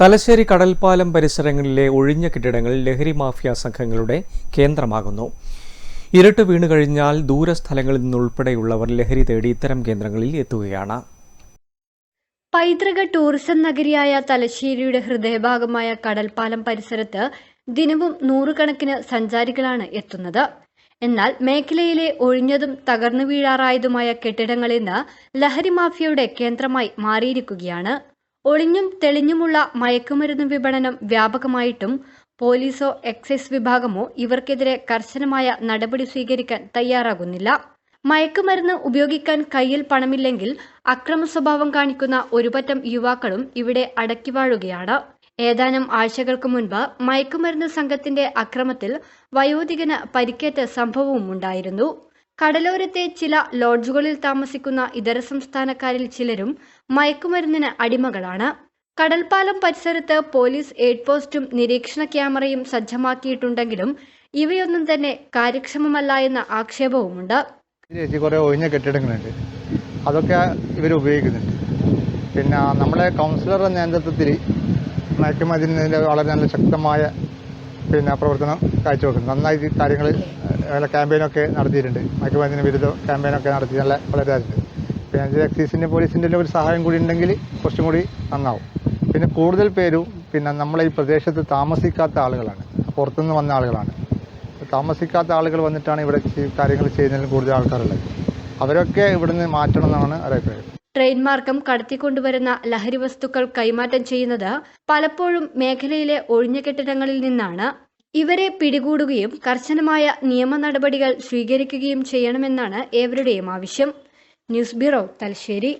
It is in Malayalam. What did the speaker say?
തലശ്ശേരി കടൽപ്പാലം പരിസരങ്ങളിലെ ഒഴിഞ്ഞ കെട്ടിടങ്ങൾ ലഹരി മാഫിയ സംഘങ്ങളുടെ കേന്ദ്രമാകുന്നു. ഇരുട്ട് വീണു കഴിഞ്ഞാൽ ദൂരസ്ഥലങ്ങളിൽ നിന്നുൾപ്പെടെയുള്ളവർ ലഹരി തേടി ഇത്തരം കേന്ദ്രങ്ങളിൽ എത്തുകയാണ്. പൈതൃക ടൂറിസം നഗരിയായ തലശ്ശേരിയുടെ ഹൃദയഭാഗമായ കടൽപ്പാലം പരിസരത്ത് ദിനവും നൂറുകണക്കിന് സഞ്ചാരികളാണ് എത്തുന്നത്. എന്നാൽ മേഖലയിലെ ഒഴിഞ്ഞതും തകർന്നു വീഴാറായതുമായ കെട്ടിടങ്ങളിൽ നിന്ന് ലഹരി മാഫിയയുടെ കേന്ദ്രമായി മാറിയിരിക്കുകയാണ്. ഒളിഞ്ഞും തെളിഞ്ഞുമുള്ള മയക്കുമരുന്ന് വിപണനം വ്യാപകമായിട്ടും പോലീസോ എക്സൈസ് വിഭാഗമോ ഇവർക്കെതിരെ കർശനമായ നടപടി സ്വീകരിക്കാൻ തയ്യാറാകുന്നില്ല. മയക്കുമരുന്ന് ഉപയോഗിക്കാൻ കയ്യിൽ പണമില്ലെങ്കിൽ അക്രമ സ്വഭാവം കാണിക്കുന്ന ഒരുപറ്റം യുവാക്കളും ഇവിടെ അടക്കി വാഴുകയാണ്. ഏതാനും ആഴ്ചകൾക്ക് മുൻപ് മയക്കുമരുന്ന് സംഘത്തിന്റെ അക്രമത്തിൽ വയോധികന് പരിക്കേറ്റ സംഭവവും ഉണ്ടായിരുന്നു കടലോരത്തെ ചില ലോഡ്ജുകളിൽ താമസിക്കുന്ന ഇതര സംസ്ഥാനക്കാരിൽ ചിലരും മയക്കുമരുന്നിന് അടിമകളാണ്. കടൽപ്പാലം പരിസരത്ത് പോലീസ് എയ്ഡ് പോസ്റ്റും നിരീക്ഷണ ക്യാമറയും സജ്ജമാക്കിയിട്ടുണ്ടെങ്കിലും ഇവയൊന്നും തന്നെ കാര്യക്ഷമമല്ല എന്ന ആക്ഷേപവുമുണ്ട്. ഒഴിഞ്ഞ കെട്ടിടങ്ങളുണ്ട്. അതൊക്കെ ഇവർ ഉപയോഗിക്കുന്നുണ്ട്. പിന്നെ നമ്മളെ കൗൺസിലറുടെ നേതൃത്വത്തിൽ മയക്കുമരുന്നിന്റെ വളരെ നല്ല ശക്തമായ പിന്നെ പ്രവർത്തനം കാഴ്ചവെക്കുന്നത് നന്നായി കാര്യങ്ങൾ നല്ല ക്യാമ്പയിനൊക്കെ നടത്തിയിട്ടുണ്ട്. മയക്കുമരുന്നിന് വിരുദ്ധ ക്യാമ്പയിനൊക്കെ നടത്തി നല്ല വളരാറുണ്ട്. പിന്നെ എക്സൈസിന്റെ പോലീസിന്റെ ഒരു സഹായം കൂടി ഉണ്ടെങ്കിൽ കുറച്ചും കൂടി നന്നാവും. പിന്നെ കൂടുതൽ പേരും പിന്നെ നമ്മളെ ഈ പ്രദേശത്ത് താമസിക്കാത്ത ആളുകളാണ്. പുറത്തുനിന്ന് വന്ന ആളുകളാണ്. താമസിക്കാത്ത ആളുകൾ വന്നിട്ടാണ് ഇവിടെ കാര്യങ്ങൾ ചെയ്യുന്നതിൽ കൂടുതൽ ആൾക്കാരുള്ളത്. അവരൊക്കെ ഇവിടുന്ന് മാറ്റണം എന്നാണ് ഒരു അഭിപ്രായം. ട്രെയിൻ മാർഗം കടത്തിക്കൊണ്ടുവരുന്ന ലഹരി വസ്തുക്കൾ കൈമാറ്റം ചെയ്യുന്നത് പലപ്പോഴും മേഖലയിലെ ഒഴിഞ്ഞ കെട്ടിടങ്ങളിൽ നിന്നാണ്. ഇവരെ പിടികൂടുകയും കർശനമായ നിയമ നടപടികൾ സ്വീകരിക്കുകയും ചെയ്യണമെന്നാണ് ഏവരുടെയും ആവശ്യം. News bureau Thalassery.